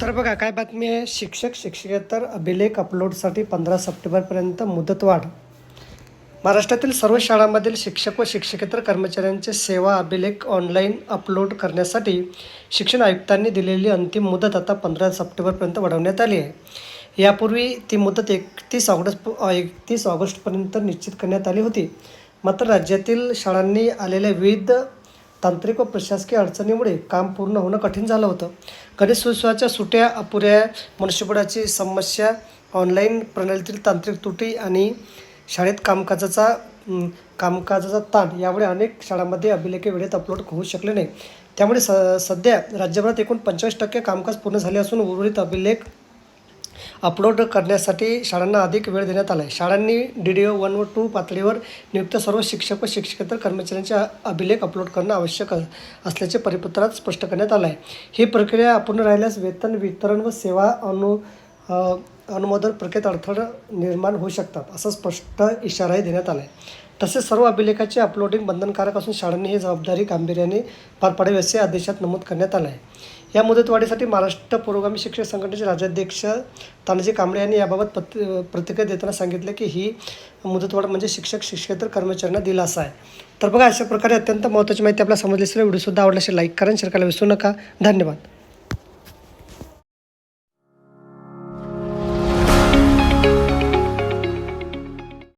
तर बघा काय बातमी आहे? शिक्षक शिक्षकेतर अभिलेख अपलोडसाठी पंधरा सप्टेंबरपर्यंत मुदतवाढ महाराष्ट्रातील सर्व शाळांमधील शिक्षक व शिक्षकेतर कर्मचाऱ्यांचे सेवा अभिलेख ऑनलाईन अपलोड करण्यासाठी शिक्षण आयुक्तांनी दिलेली अंतिम मुदत आता पंधरा सप्टेंबरपर्यंत वाढवण्यात आली आहे. यापूर्वी ती मुदत एकतीस ऑगस्ट एकतीस ऑगस्टपर्यंत निश्चित करण्यात आली होती. मात्र राज्यातील शाळांनी आलेल्या विविध तांत्रिक व प्रशासकीय अडचणीमुळे काम पूर्ण होणं कठीण झालं होतं. गणेशोत्सवाच्या सुट्या अपुऱ्या मनुष्यबळाची समस्या ऑनलाईन प्रणालीतील तांत्रिक त्रुटी आणि शाळेत कामकाजाचा कामकाजाचा ताण यामुळे अनेक शाळांमध्ये अभिलेखे वेळेत अपलोड होऊ शकले नाही. त्यामुळे स सध्या राज्यभरात एकूण पंचवीस टक्के कामकाज पूर्ण झाले असून उर्वरित अभिलेख अपलोड करण्यासाठी शाळांना अधिक वेळ देण्यात आला आहे शाळांनी डी डी ओ वन व टू पातळीवर नियुक्त सर्व शिक्षक व शिक्षकेतर कर्मचाऱ्यांचे अभिलेख अपलोड करणं आवश्यक असल्याचे परिपत्रात स्पष्ट करण्यात आलं आहे ही प्रक्रिया अपूर्ण राहिल्यास वेतन वितरण व सेवा अनु अनुमोदन प्रक्रियेत अडथळा निर्माण होऊ शकतात असा स्पष्ट इशाराही देण्यात आला आहे तसेच सर्व अभिलेखाचे अपलोडिंग बंधनकारक असून शाळांनी ही जबाबदारी गांभीर्याने पार पाडावी असे आदेशात नमूद करण्यात आलं आहे या मुदतवाढीसाठी महाराष्ट्र पुरोगामी शिक्षक संघटनेचे राज्याध्यक्ष तानाजी कांबळे यांनी याबाबत पत प्रतिक्रिया देताना सांगितले की ही मुदतवाढ म्हणजे शिक्षक शिक्षकेतर कर्मचाऱ्यांना दिलासा आहे. तर बघा अशा प्रकारे अत्यंत महत्त्वाची माहिती आपल्याला समजली असेल व्हिडिओसुद्धा आवडला लाईक करा आणि शेअर करायला विसरू नका. धन्यवाद.